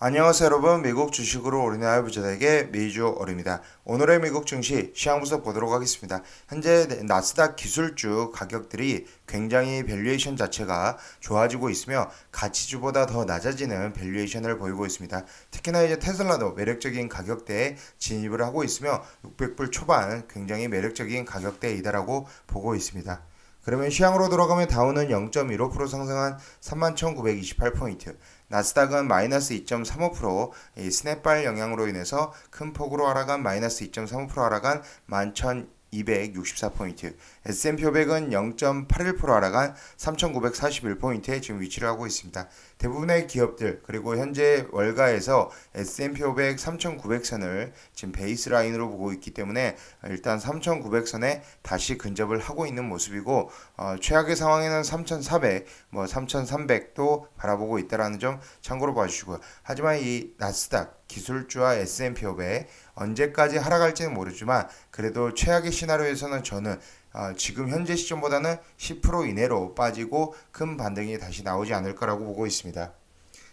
안녕하세요 여러분. 미국 주식으로 우리나라 부자에게 메이저 어입니다. 오늘의 미국 증시 시황 분석 보도록 하겠습니다. 현재 나스닥 기술주 가격들이 굉장히 밸류에이션 자체가 좋아지고 있으며 가치주보다 더 낮아지는 밸류에이션을 보이고 있습니다. 특히나 이제 테슬라도 매력적인 가격대에 진입을 하고 있으며 600불 초반 굉장히 매력적인 가격대이다라고 보고 있습니다. 그러면 시황으로 돌아가면 다우는 0.15% 상승한 31,928포인트, 나스닥은 마이너스 2.35%, 이 스냅발 영향으로 인해서 큰 폭으로 하락한 마이너스 2.35% 하락한 11,264포인트, S&P 500은 0.81% 하락한 3,941포인트에 지금 위치를 하고 있습니다. 대부분의 기업들 그리고 현재 월가에서 S&P 500 3,900선을 지금 베이스 라인으로 보고 있기 때문에 일단 3,900선에 다시 근접을 하고 있는 모습이고 어, 최악의 상황에는 3,400, 뭐 3,300도 바라보고 있다라는 점 참고로 봐주시고요. 하지만 이 나스닥 기술주와 S&P 500 언제까지 하락할지는 모르지만 그래도 최악의 시나리오에서는 저는 어, 지금 현재 시점보다는 10% 이내로 빠지고 큰 반등이 다시 나오지 않을 거라고 보고 있습니다.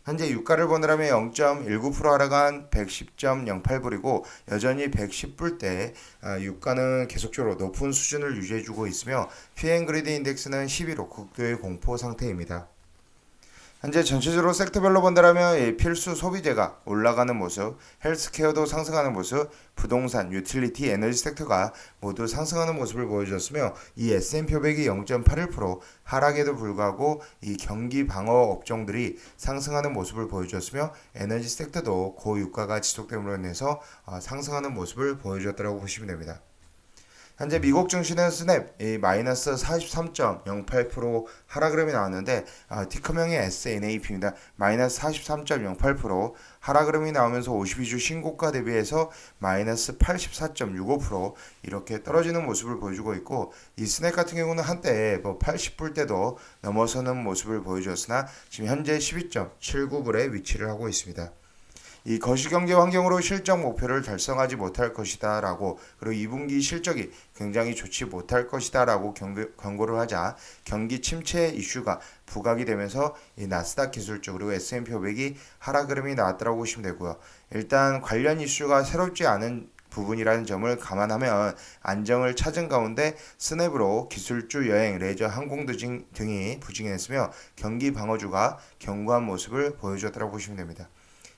현재 유가를 보느라면 0.19% 하락한 110.08불이고 여전히 110불대 아, 유가는 계속적으로 높은 수준을 유지해주고 있으며 피앤그리드 인덱스는 11호 극도의 공포 상태입니다. 현재 전체적으로 섹터별로 본다면 이 필수 소비재가 올라가는 모습, 헬스케어도 상승하는 모습, 부동산, 유틸리티, 에너지 섹터가 모두 상승하는 모습을 보여줬으며 이 S&P 500이 0.81% 하락에도 불구하고 이 경기 방어 업종들이 상승하는 모습을 보여줬으며 에너지 섹터도 고유가가 지속됨으로 인해서 어, 상승하는 모습을 보여줬다고 보시면 됩니다. 현재 미국 증시는 스냅 이 마이너스 43.08% 하락 그램이 나왔는데 아, 티커명의 SNAP입니다. 마이너스 43.08% 하락 그램이 나오면서 52주 신고가 대비해서 마이너스 84.65% 이렇게 떨어지는 모습을 보여주고 있고 이 스냅 같은 경우는 한때 뭐 80불 때도 넘어서는 모습을 보여줬으나 지금 현재 12.79불에 위치를 하고 있습니다. 이 거시경제 환경으로 실적 목표를 달성하지 못할 것이다 라고 그리고 2분기 실적이 굉장히 좋지 못할 것이다라고 경고, 경고를 하자 경기 침체 이슈가 부각이 되면서 이 나스닥 기술주 그리고 S&P 500이 하락 흐름이 나왔다고 보시면 되고요. 일단 관련 이슈가 새롭지 않은 부분이라는 점을 감안하면 안정을 찾은 가운데 스냅으로 기술주 여행, 레저, 항공 등이 부진했으며 경기 방어주가 견고한 모습을 보여줬다고 보시면 됩니다.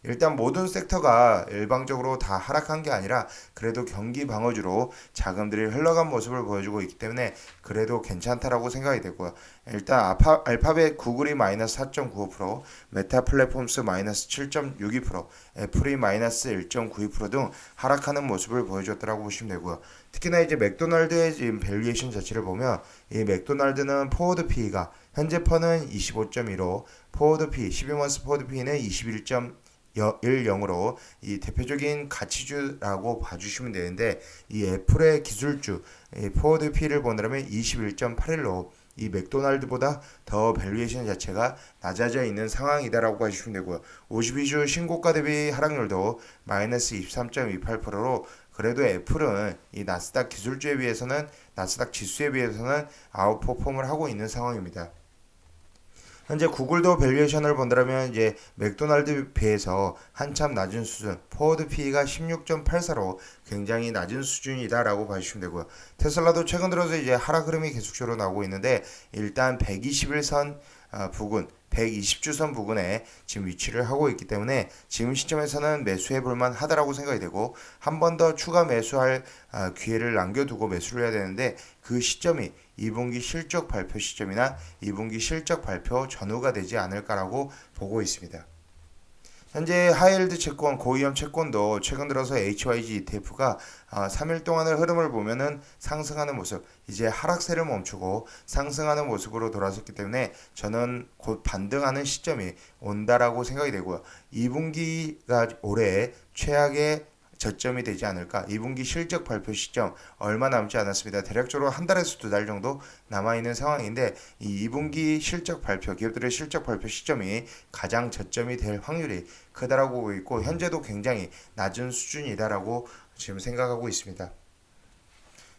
일단 모든 섹터가 일방적으로 다 하락한 게 아니라 그래도 경기 방어주로 자금들이 흘러간 모습을 보여주고 있기 때문에 그래도 괜찮다라고 생각이 되고요. 일단 알파, 알파벳 구글이 마이너스 4.95%, 메타 플랫폼스 마이너스 7.62%, 애플이 마이너스 1.92%등 하락하는 모습을 보여줬다라고 보시면 되고요. 특히나 이제 맥도날드의 지금 밸류에이션 자체를 보면 이 맥도날드는 포워드 P가 현재 퍼는 25.15, 포워드 P, 12months 포워드 21. 1영으로 이 대표적인 가치주라고 봐주시면 되는데 이 애플의 기술주 이 포워드 P를 보느라면 21.81로 이 맥도날드보다 더 밸류에이션 자체가 낮아져 있는 상황이다라고 봐주시면 되고요. 52주 신고가 대비 하락률도 마이너스 23.28%로 그래도 애플은 이 나스닥 기술주에 비해서는 나스닥 지수에 비해서는 아웃퍼폼을 하고 있는 상황입니다. 현재 구글도 밸류에이션을 본다면 이제 맥도날드 비해서 한참 낮은 수준, 포워드 P가 16.84로 굉장히 낮은 수준이다라고 봐주시면 되고요. 테슬라도 최근 들어서 이제 하락 흐름이 계속적으로 나오고 있는데 일단 121선 어, 부근 120주선 부근에 지금 위치를 하고 있기 때문에 지금 시점에서는 매수해 볼만 하다라고 생각이 되고 한 번 더 추가 매수할 아, 기회를 남겨두고 매수를 해야 되는데 그 시점이 2분기 실적 발표 시점이나 2분기 실적 발표 전후가 되지 않을까라고 보고 있습니다. 현재 하이힐드 채권, 고위험 채권도 최근 들어서 HYG ETF가 3일 동안의 흐름을 보면은 상승하는 모습, 이제 하락세를 멈추고 상승하는 모습으로 돌아섰기 때문에 저는 곧 반등하는 시점이 온다라고 생각이 되고요. 2분기가 올해 최악의 저점이 되지 않을까. 2분기 실적 발표 시점 얼마 남지 않았습니다. 대략적으로 한 달에서 두 달 정도 남아 있는 상황인데 이 2분기 실적 발표, 기업들의 실적 발표 시점이 가장 저점이 될 확률이 크다라고 보고 있고 현재도 굉장히 낮은 수준이다라고 지금 생각하고 있습니다.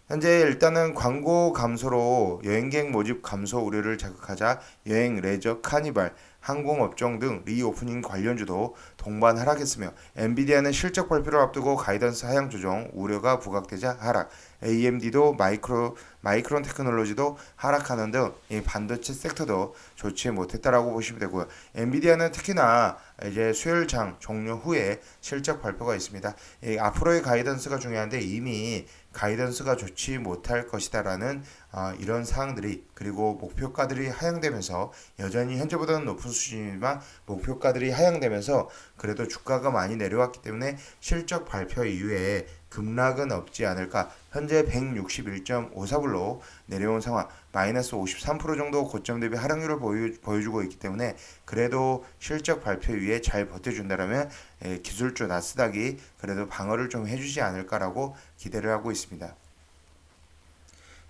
현재 일단은 광고 감소로 여행객 모집 감소 우려를 자극하자 여행, 레저, 카니발, 항공업종 등 리오프닝 관련주도 동반 하락했으며 엔비디아는 실적 발표를 앞두고 가이던스 하향 조정 우려가 부각되자 하락, AMD도 마이크로 마이크론 테크놀로지도 하락하는 등이 반도체 섹터도 좋지 못했다라고 보시면 되고요. 엔비디아는 특히나 이제 수요일장 종료 후에 실적 발표가 있습니다. 이 앞으로의 가이던스가 중요한데 이미 가이던스가 좋지 못할 것이다라는 어, 이런 사항들이 그리고 목표가들이 하향되면서 여전히 현재보다는 높은 수준이지만 목표가들이 하향되면서 그래도 주가가 많이 내려왔기 때문에 실적 발표 이후에 급락은 없지 않을까. 현재 161.54불로 내려온 상황, 마이너스 53% 정도 고점 대비 하락률을 보여, 보여주고 있기 때문에 그래도 실적 발표 이후에 잘 버텨준다라면 에, 기술주 나스닥이 그래도 방어를 좀 해주지 않을까라고 기대를 하고 있습니다.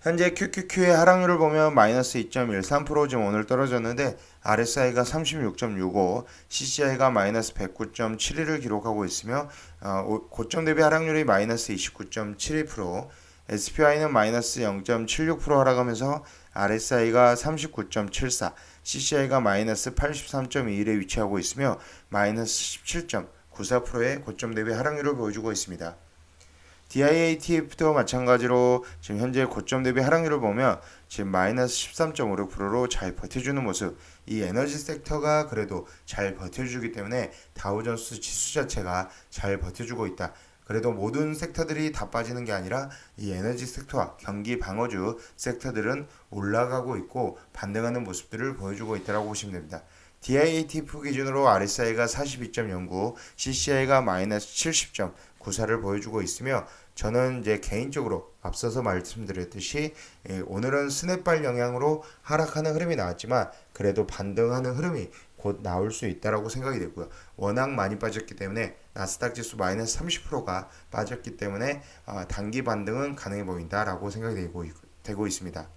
현재 QQQ의 하락률을 보면 마이너스 2.13% 지금 오늘 떨어졌는데 RSI가 36.65, CCI가 마이너스 109.71을 기록하고 있으며 어, 오- 고점 대비 하락률이 마이너스 29.72%, SPY는 마이너스 0.76% 하락하면서 RSI가 39.74, CCI가 마이너스 83.21에 위치하고 있으며 마이너스 17.94%의 고점 대비 하락률을 보여주고 있습니다. DIATF도 마찬가지로 지금 현재 고점 대비 하락률을 보면 지금 마이너스 13.56%로 잘 버텨주는 모습. 이 에너지 섹터가 그래도 잘 버텨주기 때문에 다우존스 지수 자체가 잘 버텨주고 있다. 그래도 모든 섹터들이 다 빠지는 게 아니라 이 에너지 섹터와 경기 방어주 섹터들은 올라가고 있고 반등하는 모습들을 보여주고 있다고 보시면 됩니다. DIATF 기준으로 RSI가 42.09, CCI가 마이너스 70.94를 보여주고 있으며 저는 이제 개인적으로 앞서서 말씀드렸듯이 예, 오늘은 스냅발 영향으로 하락하는 흐름이 나왔지만 그래도 반등하는 흐름이 곧 나올 수 있다라고 생각이 되고요. 워낙 많이 빠졌기 때문에 나스닥 지수 마이너스 30%가 빠졌기 때문에 아, 단기 반등은 가능해 보인다라고 생각이 되고, 있- 되고 있습니다.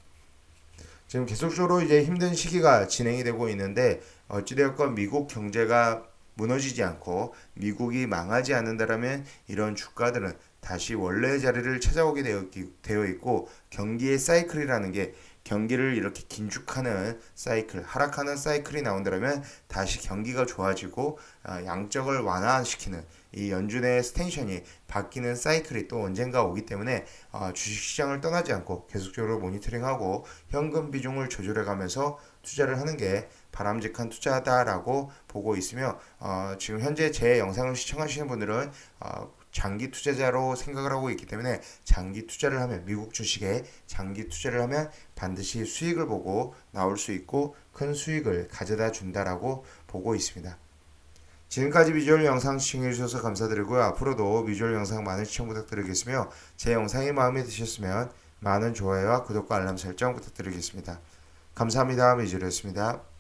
지금 계속적으로 이제 힘든 시기가 진행이 되고 있는데 어찌되었건 미국 경제가 무너지지 않고 미국이 망하지 않는다라면 이런 주가들은 다시 원래의 자리를 찾아오게 되어, 있고 경기의 사이클이라는 게 경기를 이렇게 긴축하는 사이클, 하락하는 사이클이 나온다면 다시 경기가 좋아지고 아, 양적을 완화시키는 이 연준의 스텐션이 바뀌는 사이클이 또 언젠가 오기 때문에 아, 주식시장을 떠나지 않고 계속적으로 모니터링하고 현금 비중을 조절해가면서 투자를 하는 게 바람직한 투자다라고 보고 있으며 어, 지금 현재 제 영상을 시청하시는 분들은 어, 장기 투자자로 생각을 하고 있기 때문에 장기 투자를 하면 미국 주식에 장기 투자를 하면 반드시 수익을 보고 나올 수 있고 큰 수익을 가져다 준다라고 보고 있습니다. 지금까지 비주얼 영상 시청해 주셔서 감사드리고요. 앞으로도 비주얼 영상 많은 시청 부탁드리겠으며 제 영상이 마음에 드셨으면 많은 좋아요와 구독과 알람 설정 부탁드리겠습니다. 감사합니다. 미주얼이었습니다.